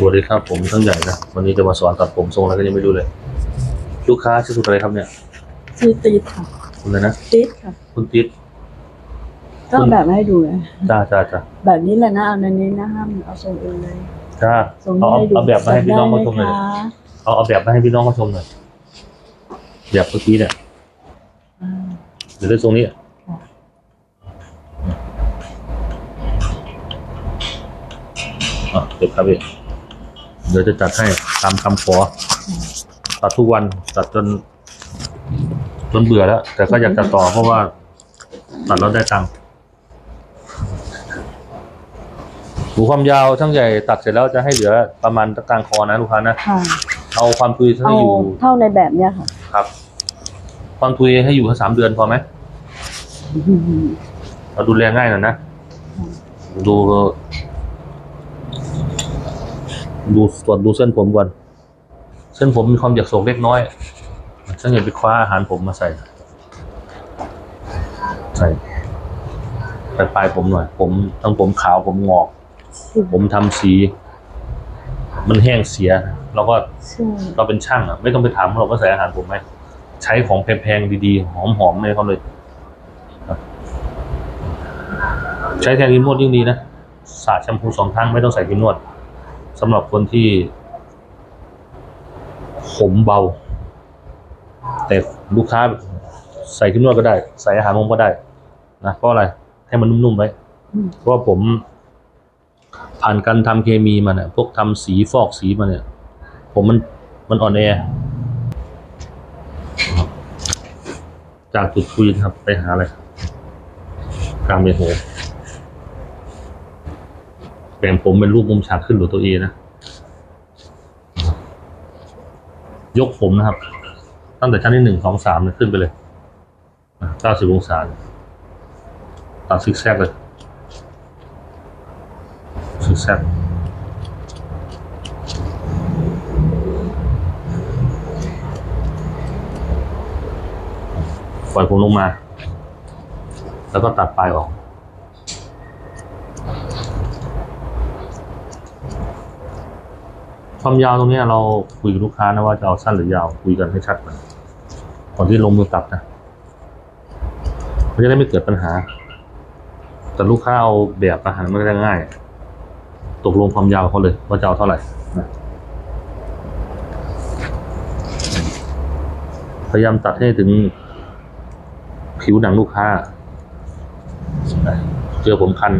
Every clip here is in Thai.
สวัสดีครับผมทั้งใหญ่นะวันนี้จะมาสอนตัดผมทรงอะไรก็ยังไม่รู้เลย ลูกค้าชื่อคุณอะไรครับเนี่ยชื่อติดค่ะคุณอะไรนะติดค่ะ คุณติ๊ดก็เอาแบบมาให้ดูเลยจ้าจ้าจ้าแบบนี้แหละนะเอาในนี้นะห้ามเอาทรงอื่นเลย จ้าทรงเอานี้เอาให้ดูเอาแบบมาให้พี่น้องเขาชมหน่อยได้ไหคะ เอาเอาแบบมาให้พี่น้องเขาชมหน่อยแบบเมื่อกี้เนี่ยอ่าเดี๋ยวได้ทรงนี้อะค่ะอะเดี๋ยวครับพี่ เดี๋ยวจะจัดให้ตามคำขอตัดทุกวันตัดจน จนเบื่อแล้ว แต่ก็อยากจะต่อเพราะว่า ตัดแล้วได้ตังค์หูความยาวช่างใหญ่ตัดเสร็จแล้วจะให้เหลือประมาณกลางคอนะลูกค้านะค่ะเอาความทุยให้เอาอยู่เท่าในแบบเนี้ยค่ะ ครับ ความทุยให้อยู่แค่สามเดือนพอไหมเราดูแลง่ายหน่อยนะดู ดูส่วนดูเส้นผมก่อน เส้นผมมีความหยักโศกเล็กน้อยช่างใหญ่ไปคว้าอาหารผมมาใส่ ใส่ปลายปลายผมหน่อย ผมทั้งผมขาวผมงอก ผมทำสี มันแห้งเสีย เราก็ใช่เราเป็นช่างอะ ไม่ต้องไปถามหรอกว่าใส่อาหารผมไหมใช้ของแพงๆดีๆ หอมๆเลยเขาเลยครับใช้แทนครีมนวดยิ่งดีนะสระแชมพูสองครั้งไม่ต้องใส่ครีมนวด สำหรับคนที่ผมเบา แต่ลูกค้าใส่ครีมนวดก็ได้ ใส่อาหารผมก็ได้นะเพราะอะไร ให้มันนุ่มๆไว้เพราะว่าผม ผ่านการทำเคมีมาเนี่ยพวกทำสีฟอกสีมาเนี่ย ผมมันมันอ่อนแอจากจุดคุยครับ ไปหาอะไรกลางเบโห แบ่งผมเป็นรูปมุมฉากขึ้นหรือตัวเอนะยกผมนะครับ ตั้งแต่ชั้นที่หนึ่งสองสามเนี่ยขึ้นไปเลยเก้าสิบองศาตัดซิกแซกเลยซิกแซกปล่อยผมลงมา แล้วก็ตัดปลายออก ความยาวตรงเนี้ยเราคุยกับลูกค้านะว่าจะเอาสั้นหรือยาวคุยกันให้ชัดก่อนก่อนที่ลงมือตัดนะมันจะได้ไม่เกิดปัญหา แต่ลูกค้าเอาแบบอาหารมันก็ได้ง่าย ตกลงความยาวเขาเลยว่าจะเอาเท่าไหร่นะพยายามตัดให้ถึงผิวหนังลูกค้านะเจอผมคัน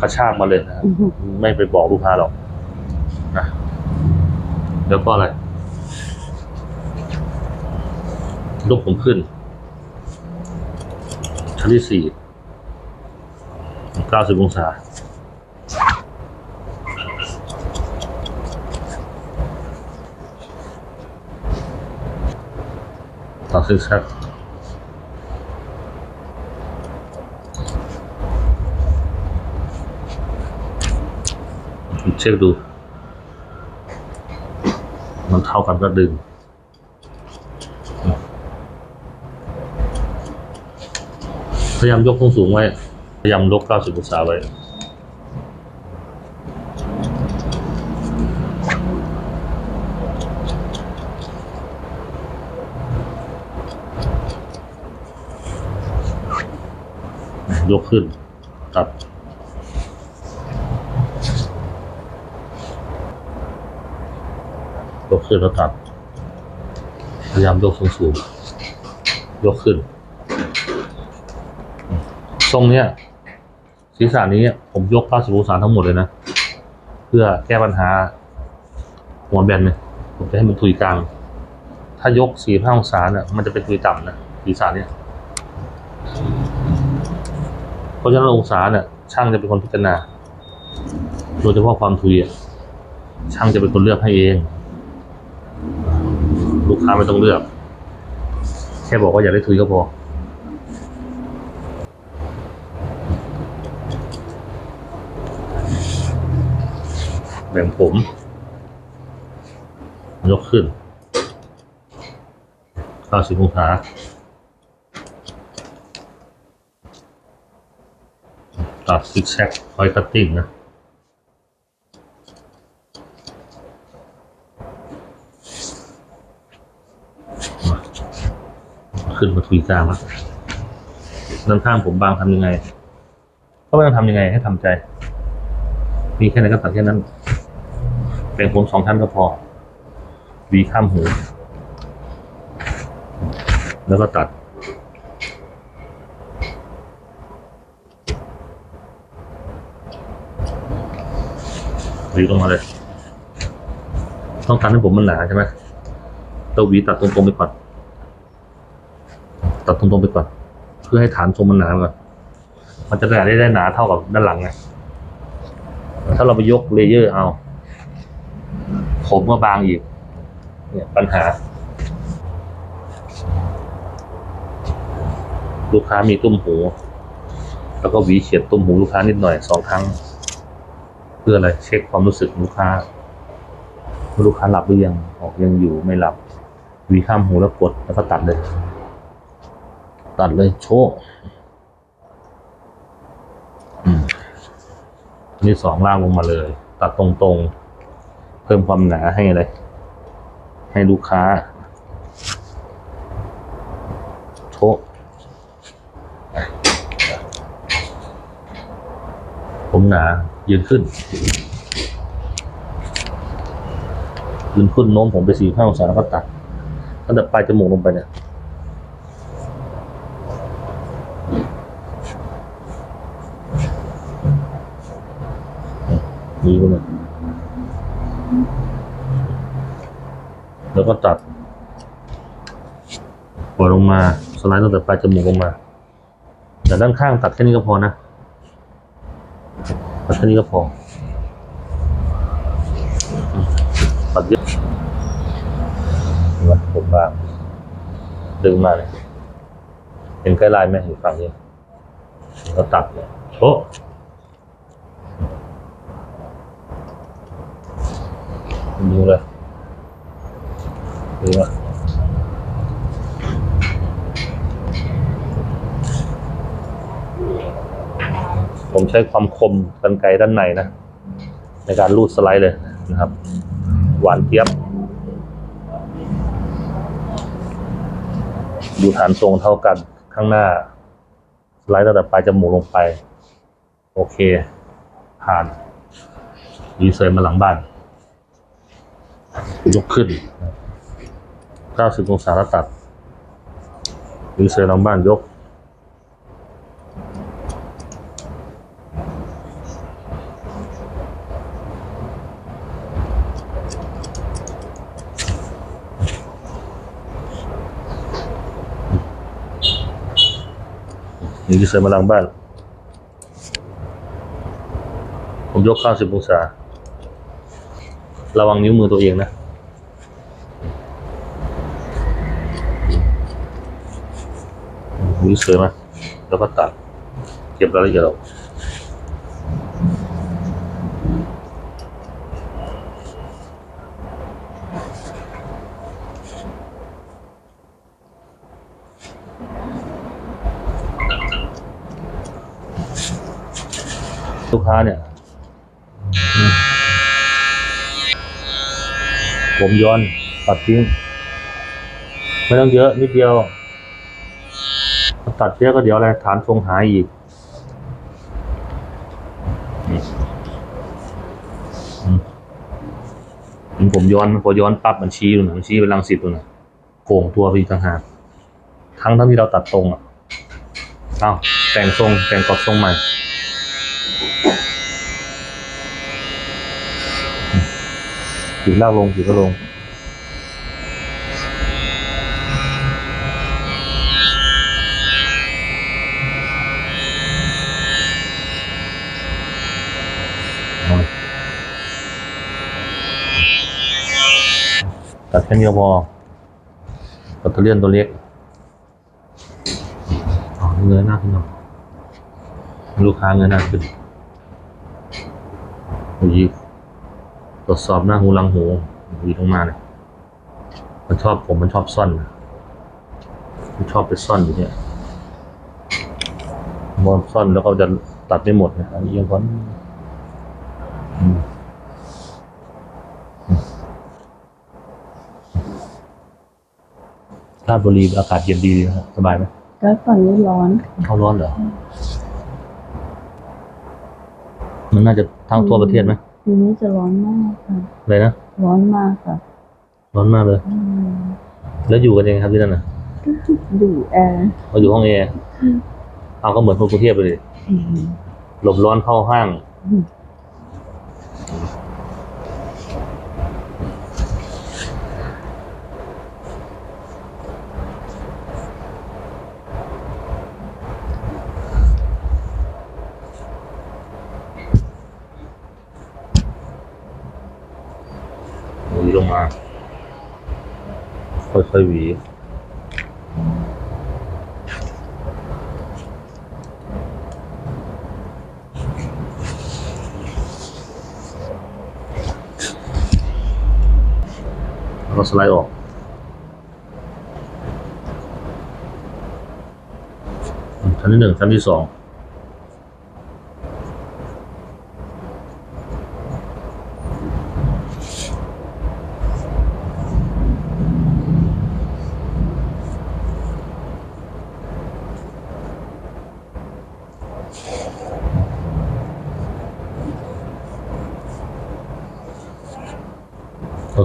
กระชากมาเลยนะครับไม่ไปบอกลูกค้าหรอกนะ แล้วก็อะไรยกผมขึ้น ชั้นที่สี่เก้าสิบองศาตัดซิกแซกเช็คดู มันเท่ากันก็ดึง พยายามยกสูงไว้ พยายามยก90องศาไว้ยกขึ้น ตัด ยกขึ้นแล้วตัด พยายามยกสูงสูงๆยกขึ้น ทรงเนี้ยศีรษะนี้ผมยก90องศานทั้งหมดเลยนะ เพื่อแก้ปัญหา หัวแบนเนี่ยผมจะให้มันทุยกลาง ถ้ายก45องศาเนี่ยมันจะเป็นทุยต่ำนะศีรษะเนี้ยเพราะฉะนั้นองศาเนี่ยช่างจะเป็นคนพิจารณาโดยเฉพาะความทุยอะช่างจะเป็นคนเลือกให้เอง กค้าไม่ต้องเลือก แค่บอกว่าอยากได้ทุยก็พอแบ่งผม ยกขึ้น90องศาตัดซิกแซกคอยคัตติ้งนะ ขึ้นมาทุยกลางแล้วด้านข้างผมบางทำยังไง ก็ไม่ต้องทำยังไงให้ทำใจ มีแค่ไหนก็ตัดแค่นั้นแบ่งผมสองชั้นก็พอวีข้ามหู แล้วก็ตัดวีลงมาเลย ต้องการให้ผมมันหนาใช่ไหมตัวหวีตัดตรงๆไปก่อน ตรงๆไปก่อน เพื่อให้ฐานทรงมันหนาก่อนมันจะได้ได้ได้หนาเท่ากับด้านหลังไงถ้าเราไปยกเลเยอร์เอา ผมก็บางอีก เนี่ยปัญหา ลูกค้ามีตุ้มหู แล้วก็หวีเฉียดตุ้มหูลูกค้านิดหน่อยสองครั้ง เพื่ออะไรเช็คความรู้สึกลูกค้าว่าลูกค้าหลับหรือยังออกยังอยู่ไม่หลับหวีข้ามหูแล้วกดแล้วก็ตัดเลย ตัดเลยโชว์อืมอันนี่สองล่างลงมาเลย ตัดตรงๆ เพิ่มความหนาให้เลย ให้ลูกค้า โชว์ผมหนา ยืนขึ้น ยืนขึ้นโน้มผมไปสี่ข้างองศาแล้วก็ตัดตั้งแต่ปลายจมูกลงไปเนี่ย นี้ก็เลยแล้วก็ตัดปล่อยลงมาสไลด์ตั้งแต่ปลายจมูกลงมา แต่ด้านข้างตัดแค่นี้ก็พอนะตัดแค่นี้ก็พอมตัดเยอะเห็นผมบางดึงมาเลยเห็นใกล้ลายไหมอยู่ฝั่งนี้ก็ตัดเลยโอ้ ดูเลยดูว่าผมใช้ความคมกันไกรด้านในนะ ในการรูดสไลด์เลยนะครับ หวานเจี๊ยบ ดูฐานทรงเท่ากันข้างหน้า สไลด์ตั้งแต่ปลายจมูกลงไป โอเค ผ่านดีเซลมาหลังบ้าน ยกขึ้น 90 องศาแล้วตัดดีเซลหลังบ้านยก นี่ดีเซลมาลังบ้าน ผมยก 90 องศา ระวังนิ้วมือตัวเองนะนิ้วสวยมากแล้วก็ตัดเก็บรายละเอียดออกลูกค้าเนี่ย ผมย้อนตัดทิ้ง ไม่ต้องเยอะนิดเดียว ตัดเยอะก็เดี๋ยวอะไรฐานทรงหายอีกนี่อืมอืมผมย้อนพอย้อนปั๊บมันชี้ตรงไหนมันชี้ไปลังสิตตรงไหนโก่งตัวไปต่างหากทั้งทั้งที่เราตัดตรงอะอ้าวแต่งทรงแต่งกรอบทรงใหม่ ขีดล่างลงขีดก็ลงตัดแค่นี้พอปัตเตอร์เลียนตัวเล็กเงยหน้าขึ้นหน่อยลูกค้าเงยหน้าขึ้นยีต รวจสอบหน้าหูหลังหูยีลงมาเลยมันชอบผมมันชอบซ่อนมันชอบไปซ่อนอยู่เนี่ยมอนซ่อนแล้วก็จะตัดไม่หมดนะอันนี้ยังพอนราชบุรีอากาศเย็นดีนะครับสบายไหมแล้วฝั่งนี้ร้อนเขาร้อนเหรอ มันน่าจะทั้งทั่วประเทศไหม ทีนี้จะร้อนมากค่ะ อะไรนะ ร้อนมากค่ะร้อนมากเลย อืมแล้วอยู่กันยังไงครับที่นั่นน่ะอยู่แอร์เราอยู่ห้องแอร์เอาก็เหมือนคนกรุงเทพเลยดิอืมหลบร้อนเข้าห้าง อืม งมา ค่อยๆหวีแล้วก็สไลด์ออกชั้นที่หนึ่งชั้นที่สอง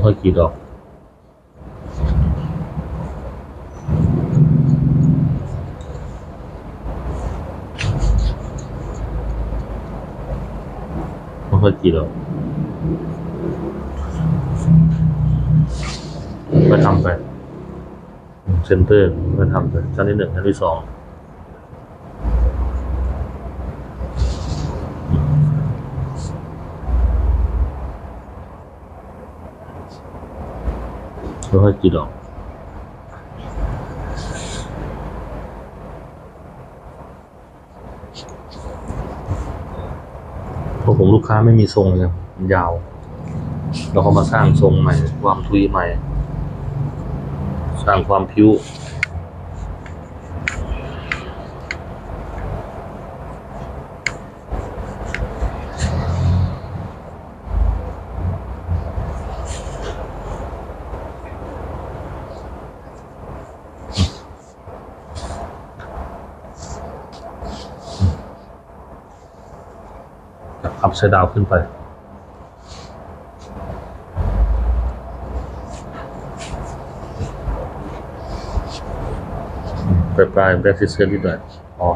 ค่อยกรีดออก ค่อยกรีดออกก็ทำไป เซนเตอร์ก็ทำไปชั้นที่หนึ่งชั้นที่สอง ค่อยๆกินออกเพราะผมลูกค้าไม่มีทรงเลยมันยาวเราเขามาสร้างทรงใหม่ ความทุยใหม่ สร้างความพิ้ว ขับเสดาวขึ้นไปปลายปลายแบล็กซิสเซอร์นิดหน่อยอ๋อ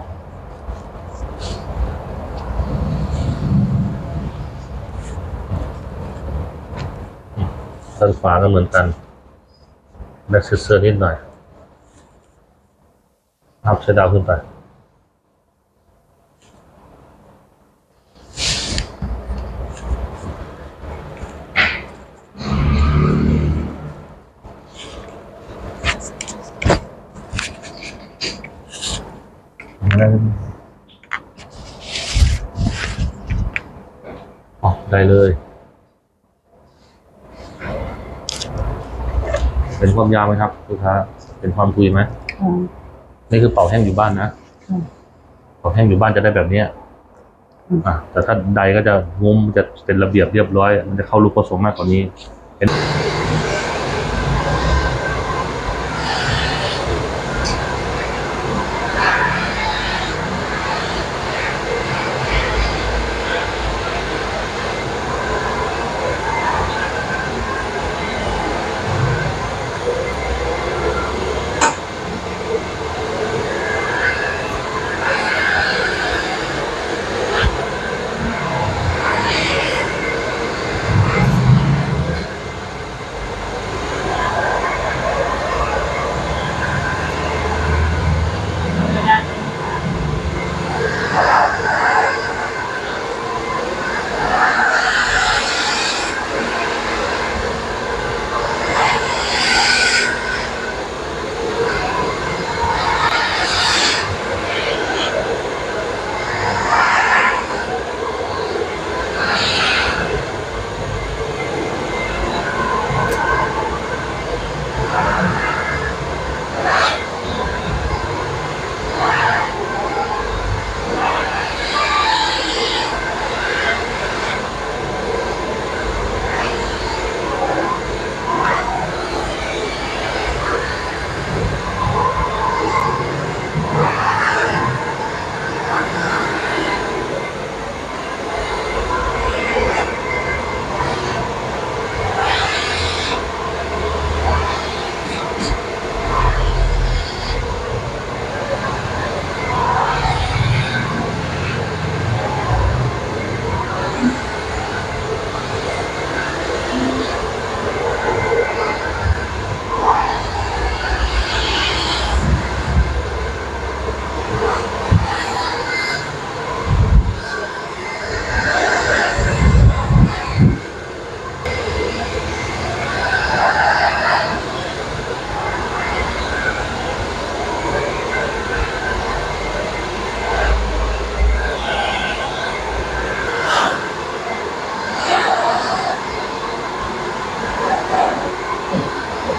ด้านขวาก็เหมือนกันแบล็กซิสเซอร์นิดหน่อยอัพเสดาวขึ้นไป อ๋อได้เลย เป็นความยาวไหมครับลูกค้า เป็นความคุยไหมค่ะนี่คือเป่าแห้งอยู่บ้านนะค่ะเป่าแห้งอยู่บ้านจะได้แบบเนี้ยอืมอะแต่ถ้าใดก็จะงุ้มจะเป็นระเบียบเรียบร้อย มันจะเข้าลูกผสมมากกว่านี้เป็น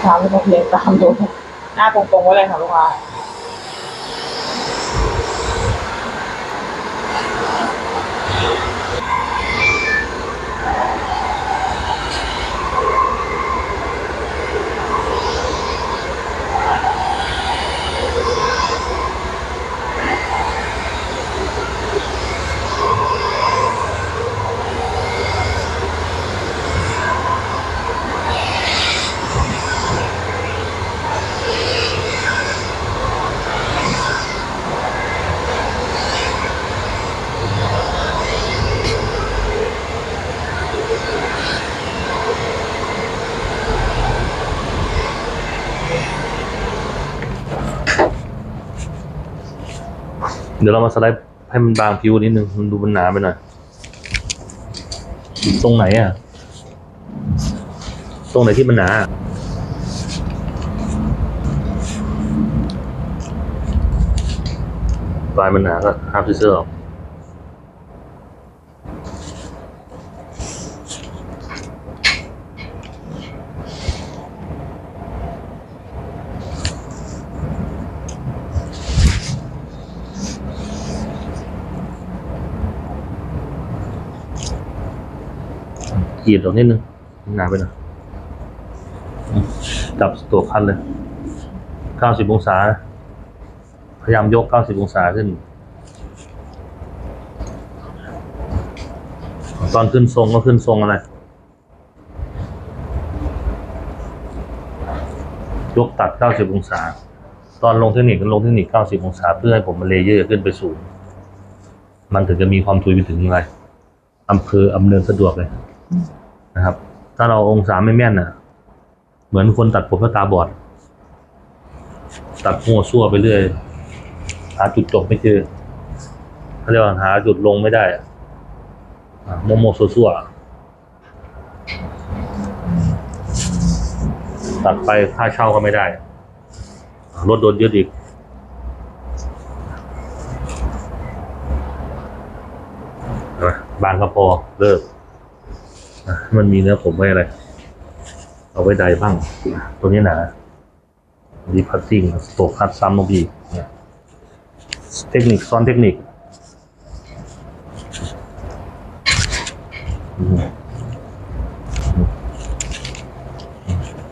ค้าไม่ต้องเรียนตามดูหน้าตรงๆไว้เลยค่ะลูกค้า เดี๋ยวเรามาสไลด์ให้มันบางผิวนิดนึง มันดูมันหนาไปหน่อย ตรงไหนอะ ตรงไหนที่มันหนา ปลายมันหนาก็ห้ามซิเซอร์ออก กรีดออกนิดนึงหนาไปหน่อยจับตัวคันเลยเก้าสิบองศา พยายามยกเก้าสิบองศาขึ้น ตอนขึ้นทรงก็ขึ้นทรงอะไร ยกตัด 90 องศา ตอนลงเทคนิคก็ลงเทคนิค 90 องศา เพื่อให้ผมมันเลเยอร์ขึ้นไปสูง มันถึงจะมีความทุยไปถึงอะไรอำเภออำเนินสะดวกเลย นะครับ ถ้าเราองศาไม่แม่นน่ะ เหมือนคนตัดผมแล้วตาบอด ตัดหัวซั่วไปเรื่อย หาจุดจบไม่เจอเขาเรียกว่าหาจุดลงไม่ได้อะโมโมซัวซัวตัดไปค่าเช่าก็ไม่ได้ รถโดนยึดอีกบางก็พอเลิก มันมีเนื้อผมไว้อะไร เอาไว้ใดบ้าง ตัวนี้หนาดีพัตติ้งสโตคัดซ้ำลงอีกเทคนิคซ้อนเทคนิค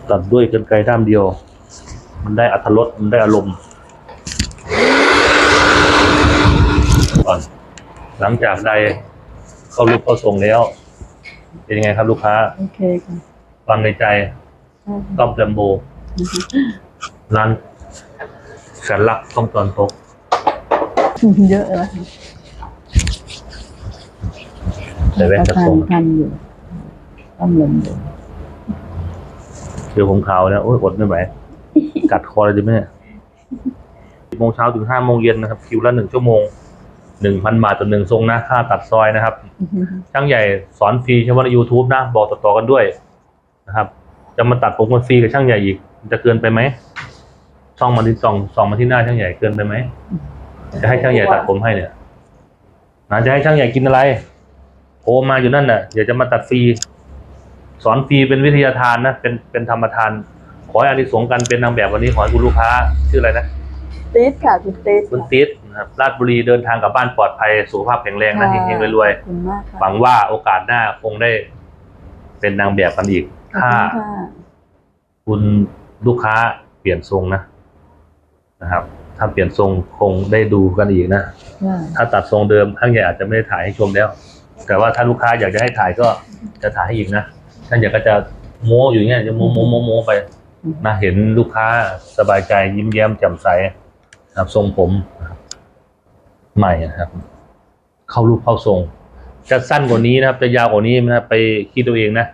ตัดด้วยกันไกรด้ามเดียว มันได้อัตรสมันได้อารมณ์ก่อนหลังจากใดเข้ารูปเข้าทรงแล้ว เป็นยังไงครับลูกค้า โอเคค่ะฟังในใจใช่ค่ะต้อมแจมโบร้านแสนลักต้องตอนตกเยอะแล้วค่ะแต่แว่นจะทาส่นงทันอยู่ต้องลงอยู่เดี๋ยวผมขาวแล้วโอ้ยอดไม่ไหวกัดคอเลยดิแม่สิบโมงเช้าถึงห้าโมงเย็นนะครับ คิวละหนึ่งชั่วโมง หนึ่งพันบาทต่อหนึ่งทรงนะค่าตัดซอยนะครับ ช่างใหญ่สอนฟรีเฉพาะใน YouTube นะ บอกต่อๆกันด้วยนะครับ จะมาตัดผมกันฟรีกับช่างใหญ่อีก จะเกินไปไหมช่องมาที่ส่องส่องมาที่หน้าช่างใหญ่เกินไปไหมจะให้ช่างใหญ่ตัดผมให้เนี่ยนะจะให้ช่างใหญ่กินอะไรโทรมาอยู่นั่นน่ะอยากจะมาตัดฟรีสอนฟรีเป็นวิทยาทานนะเป็นเป็นธรรมทาน ขอให้อานิสงส์กันเป็นนางแบบวันนี้ขอให้คุณลูกค้าชื่ออะไรนะติดค่ะคุณติดคุณติ๊ด นะครับราชบุรีเดินทางกลับบ้านปลอดภัยสุขภาพแข็งแรงนะเฮงๆรวยขอบคุณมากค่ะๆหวังว่าโอกาสหน้าคงได้เป็นนางแบบกันอีก ขอบถ้า คุณค่ะคุณลูกค้าเปลี่ยนทรงนะนะครับ ถ้าเปลี่ยนทรงคงได้ดูกันอีกนะใช่ถ้าตัดทรงเดิมช่างใหญ่อาจจะไม่ได้ถ่ายให้ชมแล้ว แต่ว่าถ้าลูกค้าอยากจะให้ถ่ายก็จะถ่ายให้อีกนะช่างใหญ่ก็จะโม้อยู่อย่างเงี้ยจะโม้โม้โม้โม้ไปนะเห็นลูกค้าสบายใจยิ้มแย้มแจ่มใสนะครับทรงผมนะครับ ใหม่นะครับ เข้ารูปเข้าทรง จะสั้นกว่านี้นะครับ จะยาวกว่านี้นะครับไปคิดตัวเองนะ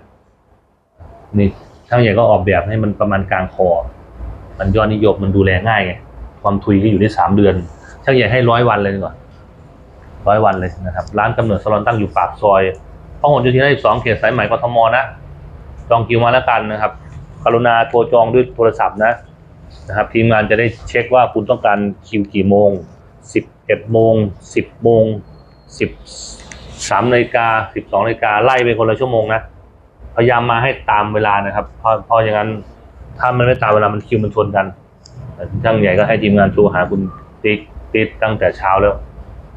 นี่ช่างใหญ่ก็ออกแบบให้มันประมาณกลางคอ มันยอดนิยมมันดูแลง่ายไง ความทุยก็อยู่ที่สามเดือน ช่างใหญ่ให้ร้อยวันเลยดีกว่าร้อยวันเลยนะครับ ร้านกำเนิดสลอนตั้งอยู่ปากซอยพหลโยธินได้สองเขตสายใหม่กทมนะ จองคิวมาแล้วกันนะครับ กรุณาโทรจองด้วยโทรศัพท์นะนะครับ ทีมงานจะได้เช็คว่าคุณต้องการคิวกี่โมงสิบ เอ็ดโมงสิบโมงสิบสามนาฬิกาสิบสองนาฬิกาไล่ไปคนละชั่วโมงนะพยายามมาให้ตามเวลานะครับเพราะเพราะอย่างนั้นถ้ามันไม่ตามเวลามันคิวมันชนกันแต่ช่างใหญ่ก็ให้ทีมงานโทรหาคุณติ๊กติ๊กตั้งแต่เช้าแล้ว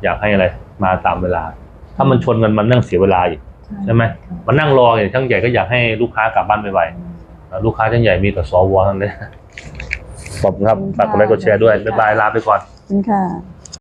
อยากให้อะไรมาตามเวลา ถ้ามันชนกันมันนั่งเสียเวลาอีกใช่ไหมมันนั่งรออย่างช่างใหญ่ก็อยากให้ลูกค้ากลับบ้านไวๆอ่าลูกค้าท่านใหญ่มีแต่สวทั้งนั้นเลยขอบคุณครับฝากกดไลค์กดแชร์ด้วยบ๊ายบายลาไปก่อนขอบคุณค่ะ